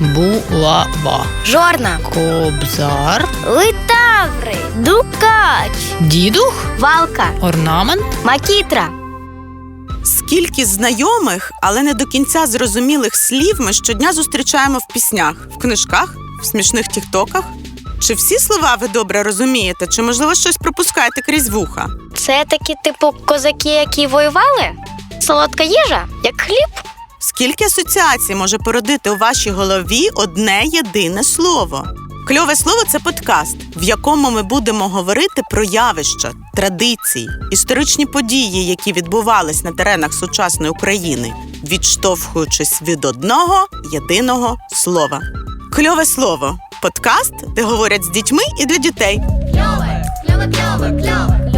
Булава. Жорна, Кобзар. литаври, дукач, Дідух. валка, Орнамент. макітра. Скільки знайомих, але не до кінця зрозумілих слів ми щодня зустрічаємо в піснях, в книжках, в смішних тіктоках. Чи всі слова ви добре розумієте, чи можливо щось пропускаєте крізь вуха? Це такі типу козаки, які воювали? Солодка їжа, як хліб. Скільки асоціацій може породити у вашій голові одне єдине слово? Кльове слово це подкаст, в якому ми будемо говорити про явища, традиції, історичні події, які відбувались на теренах сучасної України, відштовхуючись від одного єдиного слова. Кльове слово подкаст, де говорять з дітьми і для дітей. Кльове, кльове, кльове, кльове,